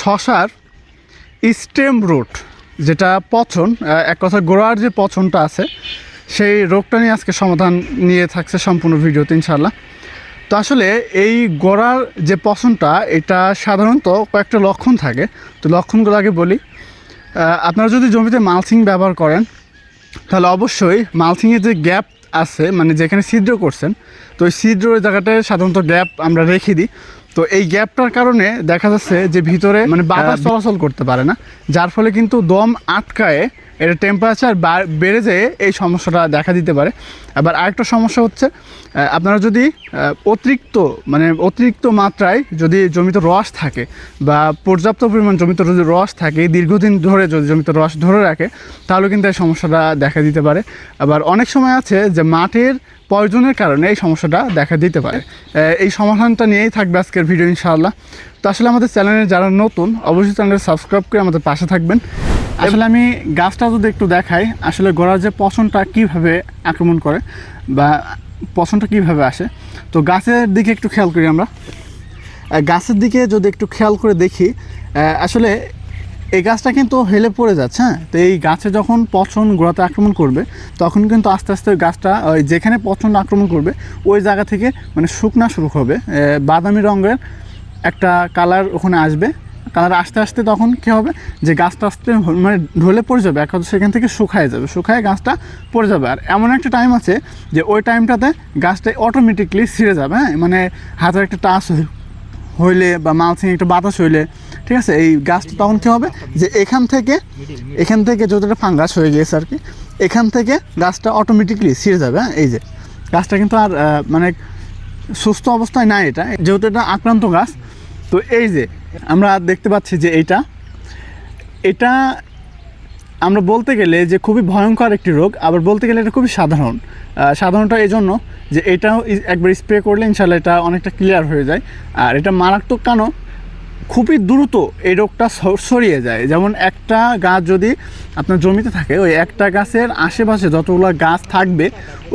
শশার stem root, যেটা পচন এক কথা গোড়ার যে পচনটা আছে, সেই রোগটা নিয়ে আজকে সমাধান নিয়ে থাকছে সম্পূর্ণ ভিডিওতে ইনশাল্লাহ তো আসলে এই গোড়ার যে পচনটা, এটা সাধারণত কয়েকটা লক্ষণ থাকে। তো লক্ষণগুলো আগে বলি। আপনারা যদি জমিতে মালচিং ব্যবহার করেন, তাহলে অবশ্যই মালচিংয়ের যে গ্যাপ আছে মানে যেখানে ছিদ্র করছেন, তো ওই ছিদ্র জায়গাটায় সাধারণত গ্যাপ আমরা রেখে দিই। তো এই গ্যাপটার কারণে দেখা যাচ্ছে যে ভিতরে মানে বাতাস চলাচল করতে পারে না যার ফলে কিন্তু দম আটকায় এটা টেম্পারেচার বেড়ে যেয়ে এই সমস্যাটা দেখা দিতে পারে। আবার আরেকটা সমস্যা হচ্ছে আপনারা যদি অতিরিক্ত মানে অতিরিক্ত মাত্রায় যদি জমিতে রস থাকে বা পর্যাপ্ত পরিমাণ জমিতে যদি রস থাকে, দীর্ঘদিন ধরে যদি জমিতে রস ধরে রাখে, তাহলে কিন্তু এই সমস্যাটা দেখা দিতে পারে। আবার অনেক সময় আছে যে মাটির প্রয়োজনের কারণে এই সমস্যাটা দেখা দিতে পারে। এই সমাধানটা নিয়েই থাকবে আজকের ভিডিও ইনশাআল্লাহ। তো আসলে আমাদের চ্যানেলে যারা নতুন, অবশ্যই চ্যানেল সাবস্ক্রাইব করে আমাদের পাশে থাকবেন। আসলে আমি গাছটা যদি একটু দেখাই, আসলে গোড়ার যে পছনটা কীভাবে আক্রমণ করে বা পছনটা কীভাবে আসে, তো গাছের দিকে একটু খেয়াল করি আমরা। গাছের দিকে যদি একটু খেয়াল করে দেখি আসলে এই গাছটা কিন্তু হেলে পড়ে যাচ্ছে হ্যাঁ? তো এই গাছে যখন পচন গোড়াতে আক্রমণ করবে, তখন কিন্তু আস্তে আস্তে গাছটা, ওই যেখানে পচন আক্রমণ করবে, ওই জায়গা থেকে মানে শুকনা শুরু হবে বাদামি রঙের একটা কালার ওখানে আসবে। কালার আসতে আসতে তখন কী হবে? যে গাছটা আস্তে মানে ঢলে পড়ে যাবে, এক সেখান থেকে শুকায় যাবে, শুকায় গাছটা পড়ে যাবে। আর এমন একটা টাইম আছে যে ওই টাইমটাতে গাছটা অটোমেটিকলি ছিঁড়ে যাবে হ্যাঁ? মানে হাতের একটা টাচ হইলে বা মালচিং একটা বাতাস হইলে, ঠিক আছে? এই গাছটা তখন কী হবে? যে এখান থেকে এখান থেকে যতটা ফাঙ্গাস হয়ে গিয়েছে আর কি, এখান থেকে গাছটা অটোমেটিকলি ছিঁড়ে যাবে হ্যাঁ? এই যে, গাছটা কিন্তু আর মানে সুস্থ অবস্থায় নাই এটা, যেহেতু এটা আক্রান্ত গাছ। তো এই যে আমরা দেখতে পাচ্ছি যে এইটা, এটা আমরা বলতে গেলে যে খুবই ভয়ঙ্কর একটি রোগ, আবার বলতে গেলে এটা খুবই সাধারণ। সাধারণটা এই জন্য যে এটাও একবার স্প্রে করলে ইনশাল্লাহ এটা অনেকটা ক্লিয়ার হয়ে যায়। আর এটা মারাত্মক কেন? খুবই দ্রুত এই রোগটা ছড়িয়ে যায়। যেমন একটা গাছ যদি আপনার জমিতে থাকে, ওই একটা গাছের আশেপাশে যতগুলো গাছ থাকবে,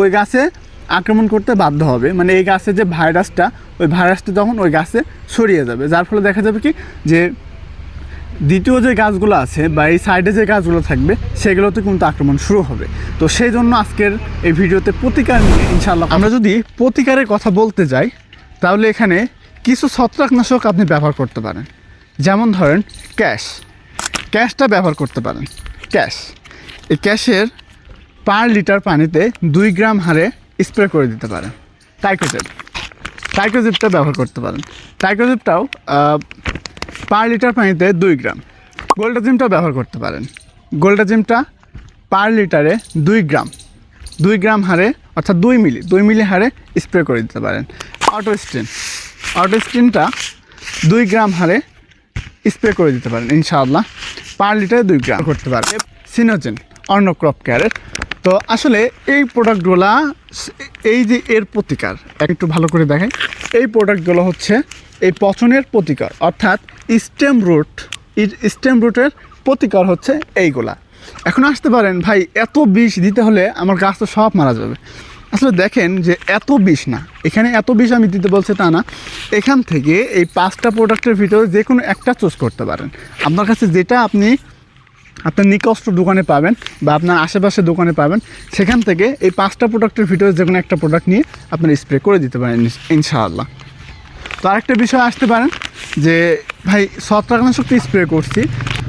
ওই গাছে আক্রমণ করতে বাধ্য হবে। মানে এই গাছের যে ভাইরাসটা, ওই ভাইরাসটা তখন ওই গাছে ছড়িয়ে যাবে, যার ফলে দেখা যাবে কি যে দ্বিতীয় যে গাছগুলো আছে বা এই সাইডে যে গাছগুলো থাকবে, সেগুলোতে কিন্তু আক্রমণ শুরু হবে। তো সেই জন্য আজকের এই ভিডিওতে প্রতিকার নিয়ে ইনশাল্লাহ আমরা যদি প্রতিকারের কথা বলতে যাই, তাহলে এখানে কিছু ছত্রাকনাশক আপনি ব্যবহার করতে পারেন। যেমন ধরেন ক্যাশ। ক্যাশটা ব্যবহার করতে পারেন। ক্যাশ। এই ক্যাশের পার লিটার পানিতে দুই গ্রাম হারে স্প্রে করে দিতে পারেন। টাইকোজেব টাইকোজেবটা ব্যবহার করতে পারেন। টাইকোজেবটাও পার লিটার পানিতে দুই গ্রাম। গোল্ডাজিমটা ব্যবহার করতে পারেন। গোল্ডাজিমটা পার লিটারে দুই গ্রাম। দুই গ্রাম হারে, অর্থাৎ দুই মিলি দুই মিলি হারে স্প্রে করে দিতে পারেন। অটো স্টিন অটো স্টিনটা দুই গ্রাম হারে স্প্রে করে দিতে পারেন, ইনশাআল্লাহ। পার লিটারে দুই গ্রাম। করতে পারেন। সিনোজেন অন্য ক্রপ কেয়ারের তো আসলে এই প্রোডাক্টগুলা এই যে এর প্রতিকার একটু ভালো করে দেখেন এই প্রোডাক্টগুলো হচ্ছে এই পচনের প্রতিকার, অর্থাৎ স্টেম রুট স্টেম রুটের প্রতিকার হচ্ছে এইগুলা। এখন আসতে পারেন, ভাই, এত বিষ দিতে হলে আমার গাছ তো সব মারা যাবে। আসলে দেখেন যে এত বিষ না, এখানে এত বিষ আমি দিতে বলছি তা না। এখান থেকে এই পাঁচটা প্রোডাক্টের ভিতরে যে কোনো একটা চুজ করতে পারেন। আপনার কাছে যেটা আপনি আপনার নিকষ্ট দোকানে পাবেন বা আপনার আশেপাশে দোকানে পাবেন, সেখান থেকে এই পাঁচটা প্রোডাক্টের ভিতরে যে কোনো একটা প্রোডাক্ট নিয়ে আপনার স্প্রে করে দিতে পারেন ইনশ- ইনশাআল্লাহ। তো আরেকটা বিষয় আসতে পারেন যে, ভাই, ছত্রাকনাশক স্প্রে করছি।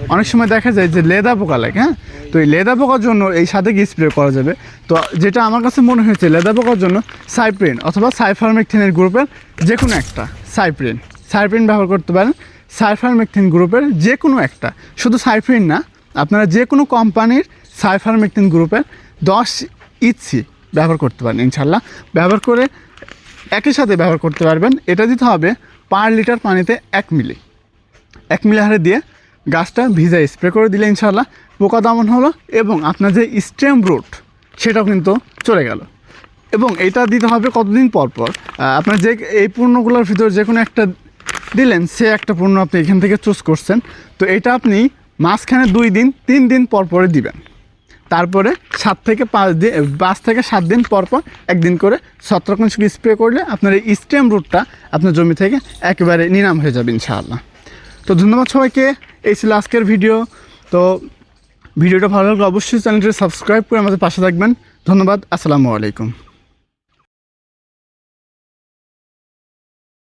অনেক সময় দেখা যায় যে লেদা পোকা লাগে হ্যাঁ? তো এই লেদা পোকার জন্য এই সাথে কি স্প্রে করা যাবে? তো যেটা আমার কাছে মনে হয়েছে, লেদা পোকার জন্য সাইপ্রিন অথবা সাইফারমেকথিনের গ্রুপের যে কোনো একটা সাইপ্রিন সাইপ্রিন ব্যবহার করতে পারেন। সাইফারমেকথিন গ্রুপের যে কোনো একটা, শুধু সাইপ্রিন না আপনারা যে কোনো কোম্পানির সাইফারমেকথিন গ্রুপের দশ ইচ্ছি ব্যবহার করতে পারেন ইনশাল্লাহ ব্যবহার করে একই সাথে ব্যবহার করতে পারবেন। এটা দিতে হবে পার লিটার পানিতে এক মিলি। এক মিলি হারে দিয়ে গাছটা ভিজায় স্প্রে করে দিলে ইনশাল্লাহ পোকা দমন হলো এবং আপনার যে স্টেম রুট সেটাও কিন্তু চলে গেল। এবং এটা দিতে হবে কতদিন পর পর? আপনার যে এই পণ্যগুলোর ভিতর যে কোনো একটা দিলেন, সে একটা পণ্য আপনি এখান থেকে চুজ করছেন। তো এটা আপনি মাঝখানে দুই দিন, তিন দিন পর পরে দিবেন। তারপরে সাত থেকে পাঁচ দিন পাঁচ থেকে সাত দিন পর পর একদিন করে ছত্রাকনাশক স্প্রে করলে আপনার এই স্টেম রুটটা আপনার জমি থেকে একেবারে নিরাম হয়ে যাবে ইনশাআল্লাহ। তো ধন্যবাদ সবাইকে, এই ছিল আজকের ভিডিও। তো ভিডিওটা ভালো লাগলে অবশ্যই চ্যানেলটি সাবস্ক্রাইব করে আমাদের পাশে থাকবেন। ধন্যবাদ, আসসালামু আলাইকুম।